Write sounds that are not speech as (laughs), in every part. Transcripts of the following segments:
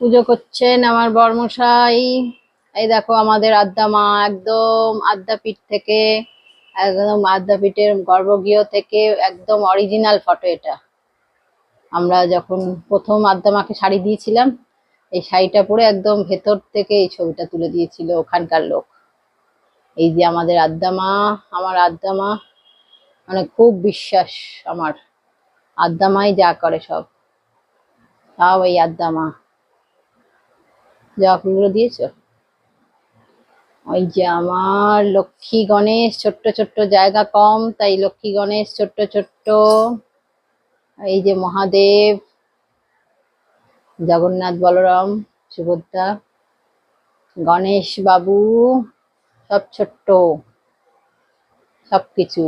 পুজো করছেন আমার বর্মশাই। এই দেখো আমাদের আদ্যা মা একদম আদ্যাপীঠ থেকে, একদম আদ্যাপীঠের গর্ভগৃহ থেকে একদম অরিজিনাল ফটো এটা। আমরা যখন প্রথম আদ্যা মাকে শাড়ি দিয়েছিলাম, এই শাড়িটা পরে একদম ভেতর থেকে এই ছবিটা তুলে দিয়েছিল ওখানকার লোক। এই যে আমাদের আদ্যা মা, আমার আদ্যা মা মানে খুব বিশ্বাস আমার। আদ্যা মাই যা করে সব। তাও এই আদ্যা মা। জবা দিয়েছ? ওই যে আমার লক্ষ্মী গণেশ, ছোট্ট ছোট্ট জায়গা কম, তাই লক্ষ্মী গণেশ, ছোট্ট ছোট্ট। এই যে মহাদেব, জগন্নাথ, বলরাম, সুভদ্রা, গণেশ বাবু, সব ছোট্ট। সবকিছু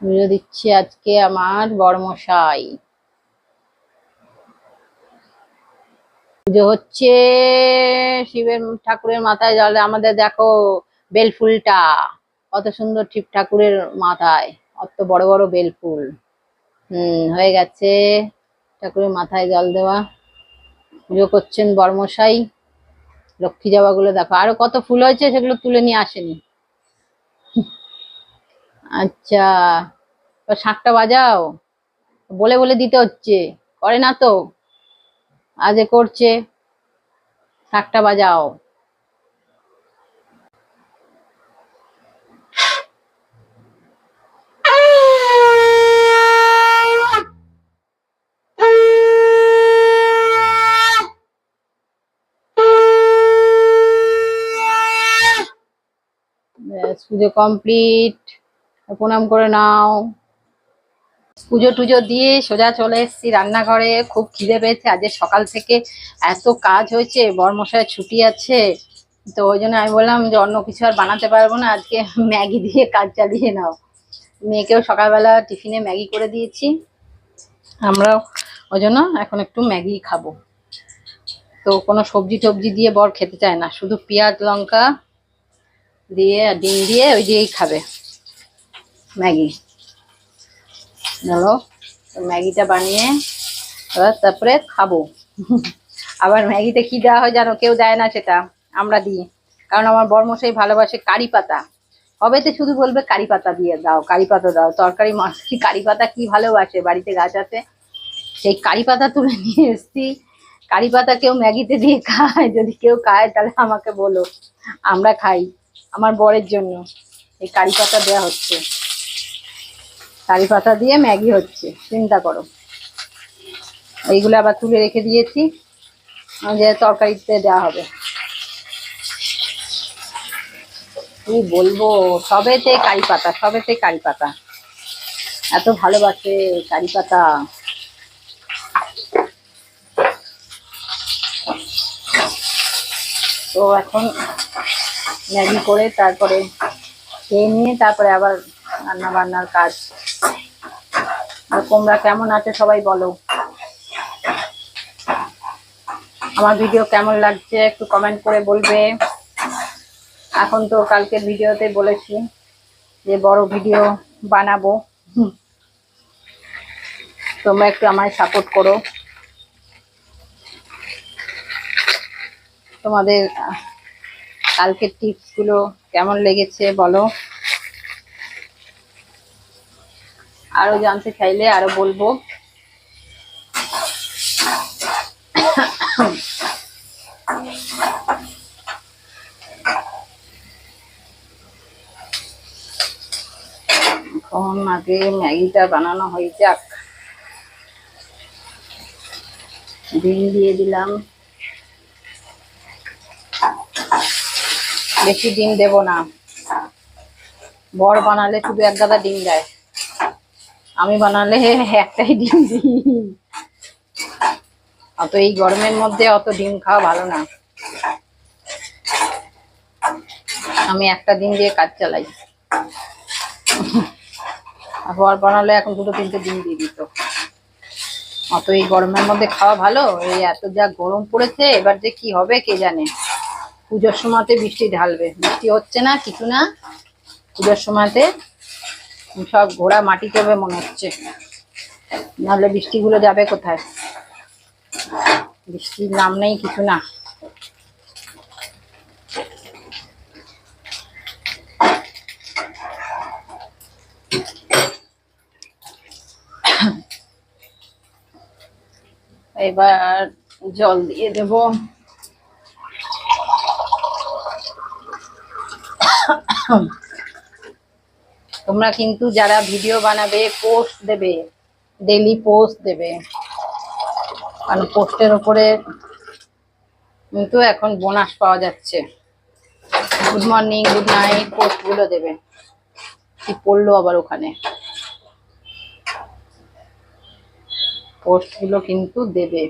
পুজো দিচ্ছে আজকে আমার বড়মশাই। পুজো হচ্ছে শিবের ঠাকুরের মাথায় জলে আমাদের দেখো বেলফুলটা, কত সুন্দর শিব ঠাকুরের মাথায়, অত বড় বড় বেলফুল। হুম, হয়ে গেছে ঠাকুরের মাথায় জল দেওয়া। পুজো করছেন বর্মশাই, লক্ষ্মী জবাগুলো দেখো। আরও কত ফুল হয়েছে সেগুলো তুলে নিয়ে আসেনি। আচ্ছা শাঁখটা বাজাও। বলে বলে দিতে হচ্ছে। করে না তো। আজে করছে শাকটা বাজাও। পুজো কমপ্লিট প্রণাম করে নাও। পুজো টুজো দিয়ে সোজা চলে এসেছি রান্নাঘরে। খুব খিদে পেয়েছে। আজকে সকাল থেকে এত কাজ হয়েছে বর্মশায় ছুটি আছে। তো ওই জন্য আমি বললাম যে অন্য কিছু আর বানাতে পারব না, আজকে ম্যাগি দিয়ে কাজ চালিয়ে নাও। মেয়েকেও সকালবেলা টিফিনে ম্যাগি করে দিয়েছি। আমরাও ওই জন্য এখন একটু ম্যাগি খাব। তো কোনো সবজি টবজি দিয়ে বর খেতে চায় না, শুধু পেঁয়াজ, লঙ্কা দিয়ে ডিম দিয়ে ওই দিয়েই খাবে ম্যাগি। হলো ম্যাগিটা বানিয়ে তারপরে খাব। আবার ম্যাগিতে কি দেওয়া হয় জানো? কেউ দেয় না সেটা। আমরা দিই। কারণ আমার বরমশাই ভালোবাসে কারি পাতা। হবে তো শুধু বলবে কারি পাতা দিয়ে দাও, কারি পাতা দাও। তরকারি মাছ কারি পাতা কি ভালোবাসে? বাড়িতে গাছ আছে। সেই কারি পাতা তুলে নিয়ে এসছি। কারি পাতা কেউ ম্যাগিতে দিয়ে খায়। যদি কেউ খায়, তাহলে আমাকে বলো। আমরা খাই। আমার বরের জন্য। এই কারি পাতা দেওয়া হচ্ছে। কারি পাতা দিয়ে ম্যাগি হচ্ছে, চিন্তা করো। এইগুলো আবার তুলে রেখে দিয়েছি যে তরকারিতে দেওয়া হবে। কি বলব, সবেতে কারি পাতা, সবেতে কারি পাতা। এত ভালোবাসে কারি পাতা। তো এখন ম্যাগি করে তারপরে খেয়ে নিয়ে তারপরে আবার রান্না বান্নার কাজ আর তোমরা কেমন আছে সবাই বলো। আমার ভিডিও কেমন লাগছে একটু কমেন্ট করে বলবে। এখন তো কালকের ভিডিওতে বলেছি যে বড় ভিডিও বানাবো। তোমরা একটু আমায় সাপোর্ট করো। তোমাদের কালকের টিপসগুলো কেমন লেগেছে বলো। আরও জানতে চাইলে আরও বলব। আগে ম্যাগিটা বানানো হয়ে যাক। ডিম দিয়ে দিলাম। বেশি ডিম দেব না। বর বানালে শুধু এক গাদা ডিম দেয়। আমি বানালে একটাই ডিম দিই। অত এই গরমের মধ্যে অত ডিম খাওয়া ভালো না। আমি একটা ডিম দিয়ে কাজ চালাই। আর বানালে এখন দুটো তিনটে ডিম দিয়ে দিত। অত এই গরমের মধ্যে খাওয়া ভালো? এই এত যা গরম পড়েছে, এবার যে কি হবে কে জানে? পুজোর সময়তে বৃষ্টি ঢালবে। বৃষ্টি হচ্ছে না, কিছু না। পুজোর সময়তে সব ঘোড়া মাটি চড়বে মনে হচ্ছে। নাহলে বৃষ্টিগুলো যাবে কোথায়? বৃষ্টির নাম নেই কিছু না। এবার জল দিয়ে দেব। তোমরা কিন্তু যারা ভিডিও বানাবে পোস্ট দেবে ডেলি পোস্ট দেবে। কারণ পোস্টের ওপরে কিন্তু এখন বোনাস পাওয়া যাচ্ছে। গুড মর্নিং গুড নাইট পোস্টগুলো দেবে। কি পড়ল আবার ওখানে? পোস্টগুলো কিন্তু দেবে।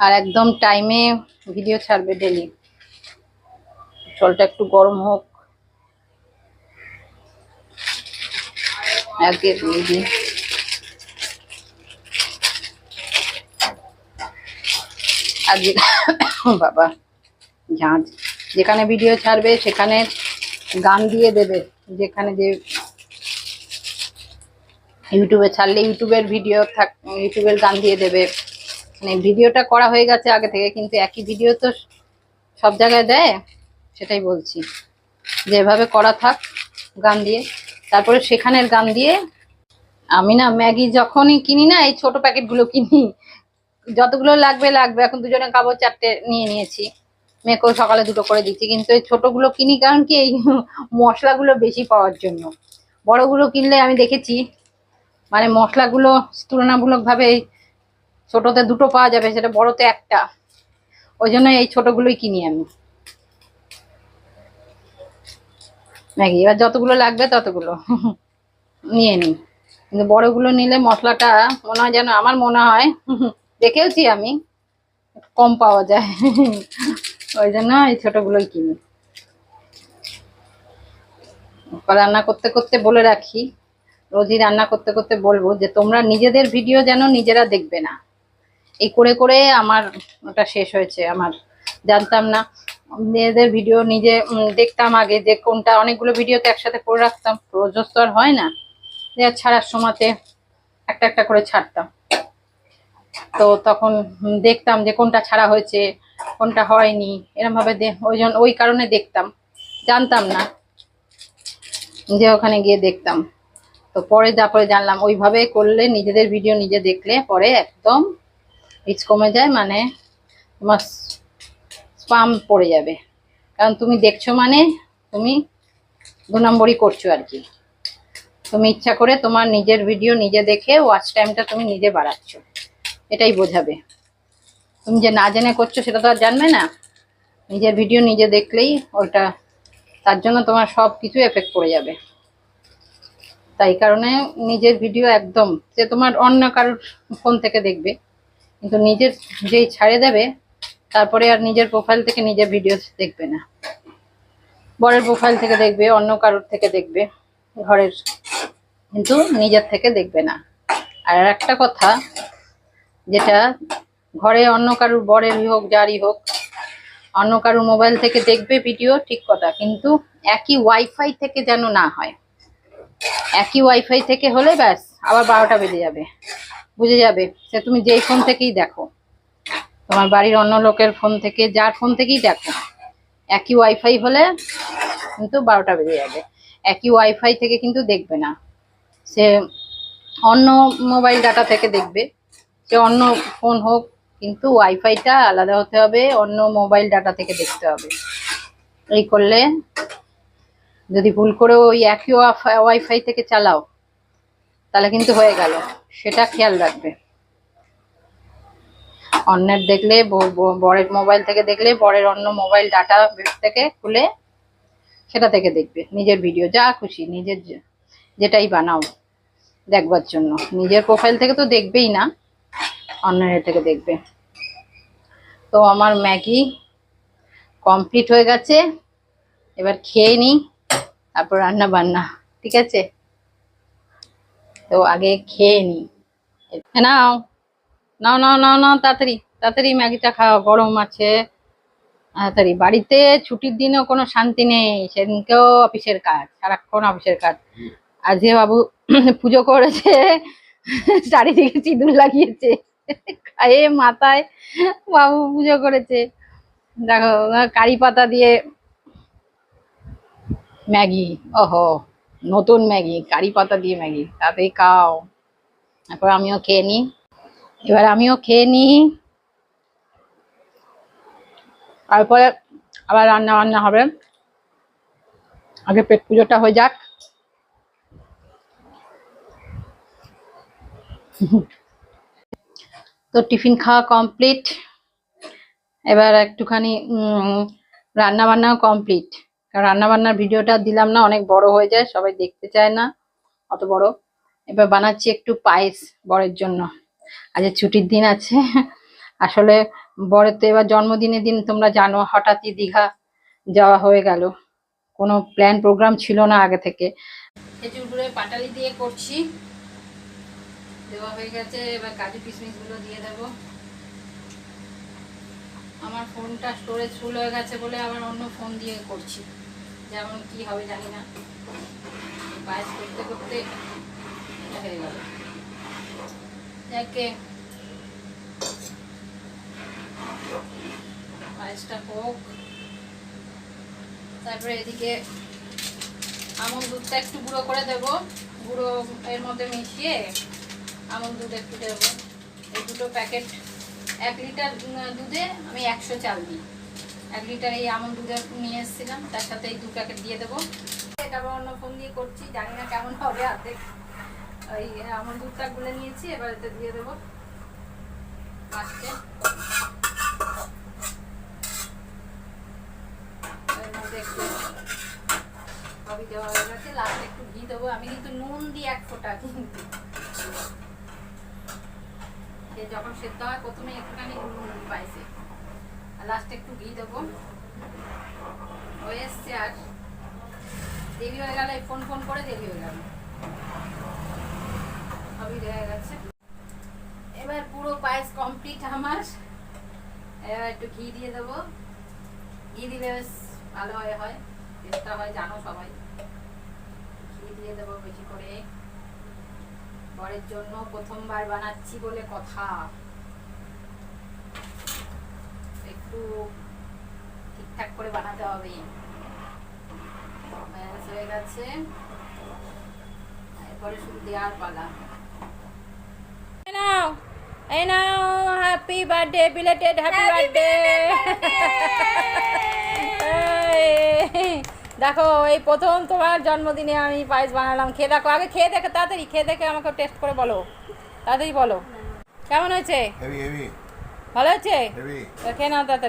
আর একদম টাইমে ভিডিও ছাড়বে ডেলি জলটা একটু গরম হোক। আগে দিয়ে দিই আর বাবা ঝাঁঝ যেখানে ভিডিও ছাড়বে, সেখানে গান দিয়ে দেবে। যেখানে যে ইউটিউবে ছাড়লে ইউটিউবের ভিডিও থাক ইউটিউবের গান দিয়ে দেবে। মানে ভিডিওটা করা হয়ে গেছে আগে থেকে, কিন্তু একই ভিডিও তো সব জায়গায় দেয়? সেটাই বলছি। যেভাবে করা থাক, গান দিয়ে। তারপরে সেখানের গান দিয়ে আমি না ম্যাগি যখনই কিনি না, এই ছোট প্যাকেটগুলো কিনি। যতগুলো লাগবে লাগবে। এখন দুজনে খাব চারটে নিয়ে নিয়েছি। মেয়েকেও সকালে দুটো করে দিচ্ছি। কিন্তু এই ছোটগুলো কিনি, কারণ কি এই মশলাগুলো বেশি পাওয়ার জন্য। বড়গুলো কিনলে আমি দেখেছি মানে মশলাগুলো তুলনামূলকভাবে এই ছোটতে দুটো পাওয়া যাবে, সেটা বড়তে একটা। ওই জন্য এই ছোটগুলোই কিনি আমি। ম্যাগি। এবার যতগুলো লাগবে ততগুলো। নিয়ে নিই। কিন্তু বড়গুলো নিলে মশলাটা মনে হয় যেন আমার মনে হয়, দেখেওছি আমি, কম পাওয়া যায়। ওই জন্য এই ছোটগুলোই কিনি। রান্না করতে করতে বলে রাখি, রোজই রান্না করতে করতে বলব যে, তোমরা নিজেদের ভিডিও যেন নিজেরা দেখবে না। এই করে করে আমার ওটা শেষ হয়েছে, আমার জানতাম না। নিজেদের ভিডিও নিজে দেখতাম আগে, যে কোনটা, অনেকগুলো ভিডিও তো একসাথে করে রাখতাম। রোজস তো আর হয় না, যে ছাড়ার সময়তে একটা একটা করে ছাড়তাম। তো তখন দেখতাম যে কোনটা ছাড়া হয়েছে, কোনটা হয়নি, এরমভাবে ওই জন্য ওই কারণে দেখতাম। জানতাম না যে ওখানে গিয়ে দেখতাম। তো পরে তারপরে জানলাম, ওইভাবে করলে নিজেদের ভিডিও নিজে দেখলে পরে একদম রিচ কমে যায় মানে তোমার স্পাম পড়ে যাবে। কারণ তুমি দেখছ মানে তুমি দু নম্বরই করছ আর কি। তুমি ইচ্ছা করে তোমার নিজের ভিডিও নিজে দেখে ওয়াচ টাইমটা তুমি নিজে বাড়াচ্ছ। এটাই বোঝাবে। তুমি যে না জেনে করছ সেটা তো আর জানবে না। নিজের ভিডিও নিজে দেখলেই ওইটা তার জন্য তোমার সব কিছু এফেক্ট পড়ে যাবে। তাই কারণে নিজের ভিডিও একদম যে তোমার অন্য কারোর ফোন থেকে দেখবে। কিন্তু নিজের যেই ছাড়ে দেবে তারপরে আর নিজের প্রোফাইল থেকে নিজের ভিডিও দেখবে না। বরের প্রোফাইল থেকে দেখবে, অন্য কারোর থেকে দেখবে, ঘরের। কিন্তু নিজের থেকে দেখবে না। আর একটা কথা, যেটা ঘরে অন্য কারোর বরেরই হোক, যারই হোক, অন্য কারোর মোবাইল থেকে দেখবে ভিডিও ঠিক কথা। কিন্তু একই ওয়াইফাই থেকে যেন না হয়। একই ওয়াইফাই থেকে হলে ব্যাস, আবার বারোটা বেজে যাবে। বুঝে যাবে? সে তুমি যেই ফোন থেকেই দেখো। তোমার বাড়ির অন্য লোকের ফোন থেকে, যার ফোন থেকেই দেখো। একই ওয়াইফাই হলে কিন্তু বারোটা বেজে যাবে। একই ওয়াইফাই থেকে কিন্তু দেখবে না। সে অন্য মোবাইল ডাটা থেকে দেখবে। সে অন্য ফোন হোক, কিন্তু ওয়াইফাইটা আলাদা হতে হবে, অন্য মোবাইল ডাটা থেকে দেখতে হবে। এই করলে যদি ভুল করে ওই একই ওয়াইফাই থেকে চালাও, তাহলে কিন্তু হয়ে গেল। সেটা খেয়াল রাখবে। অন্যের দেখলে বরের মোবাইল থেকে দেখলে, বরের অন্য মোবাইল ডাটা থেকে খুলে সেটা থেকে দেখবে। নিজের ভিডিও যা খুশি, নিজের যেটাই বানাও, দেখবার জন্য। নিজের প্রোফাইল থেকে তো দেখবেই না, অন্যের থেকে দেখবে। তো আমার ম্যাগি কমপ্লিট হয়ে গেছে। এবার খেয়ে নিই, তারপর রান্না বান্না, ঠিক আছে? তো আগে খেয়ে নিই। নাও। নাও নাও নাও নাও, তাড়াতাড়ি তাড়াতাড়ি ম্যাগিটা খাও, গরম আছে। তাড়াতাড়ি, বাড়িতে ছুটির দিনেও কোনো শান্তি নেই, সেদিনকেও অফিসের কাজ, সারাক্ষণ অফিসের কাজ। আজকে বাবু (clears throat) পুজো করেছে, (laughs) চারিদিকে সিঁদুর লাগিয়েছে, গায়ে, মাথায় বাবু পুজো করেছে। দেখো, কারি পাতা দিয়ে ম্যাগি, ওহো, নতুন ম্যাগি, কারি পাতা দিয়ে ম্যাগি, তাতেই খাও। তারপর আমিও খেয়ে নিই। এবার আমিও খেয়ে নিই। তারপরে আবার রান্না বান্না হবে। আগে পেট পুজোটা হয়ে যাক। তো টিফিন খাওয়া কমপ্লিট। এবার একটুখানি রান্না বান্নাও কমপ্লিট। রান্না বান্নার ভিডিওটা দিলাম না, অনেক বড় হয়ে যায়, সবাই দেখতে চায় না, অত বড়। এবার বানাচ্ছি একটু পায়েস বরের জন্য। আজ ছুটির দিন আছে। আসলে বরের তো এবার জন্মদিনের দিন তোমরা জানো, হঠাৎই দীঘা যাওয়া হয়ে গেল। কোনো প্ল্যান প্রোগ্রাম ছিল না আগে থেকে। খেজুর গুঁড়ে পাটালি দিয়ে করছি। দেওয়া হয়ে গেছে, এবার কাজু কিশমিশগুলো দিয়ে দেবো। আমার ফোনটা স্টোরেজ ফুল হয়ে গেছে বলে আবার অন্য ফোন দিয়ে করছি। যেমন কি হবে জানি না। পায়েস করতে করতে হয়ে গেল। যাকে পায়েসটা হোক তারপরে এদিকে আমন দুধটা একটু গুঁড়ো করে দেবো। গুঁড়ো এর মধ্যে মিশিয়ে আমন দুধ একটু দেবো। এই দুটো প্যাকেট এক লিটার দুধে আমি একশো চাল দিই। এক লিটার এই আমন দুধে নিয়ে এসেছিলাম, তার সাথে এই দু প্যাকেট দিয়ে দেবো। এটা আবার অন্য ফোন দিয়ে করছি, জানি না কেমন হবে অর্ধেক ওই আমন দুধটা গুলে নিয়েছি, এবার এতে দিয়ে দেবো মধ্যে একটু সবই দেওয়া হয়ে গেছে লাস্টে একটু ঘি দেবো। আমি কিন্তু নুন দিই এক ফোঁটা কিন্তু যখন সেদ্ধ হয়, প্রথমে একটুখানি নুন পাইছে। আর লাস্টে একটু ঘি দেবো। হয়ে এসছে আর দেরি হয়ে গেল ফোন ফোন করে দেরি হয়ে গেল। এবার পুরো পায়েস কমপ্লিট আমার। এবার একটু ঘি দিয়ে দেবো। ঘি দিলে বেশ ভালো হয় চেষ্টা হয়, জানো সবাই। ঘি দিয়ে দেবো বেশি করে। বরের জন্য প্রথমবার বানাচ্ছি বলে কথা। একটু ঠিকঠাক করে বানাতে হবে। হয়ে গেছে। এরপরে শুধু দেওয়ার পালা। নাও এই নাও happy birthday belated happy birthday দেখো এই প্রথম তোমার জন্মদিনে আমি পায়েস বানালাম। খেয়ে দেখো আগে খেয়ে দেখো তাড়াতাড়ি খেয়ে দেখে আমাকে টেস্ট করে বলো। তাড়াতাড়ি বলো। কেমন হয়েছে? হেভি হেভি ভালো হয়েছে? হেভি খেয়ে নাও তাড়াতাড়ি।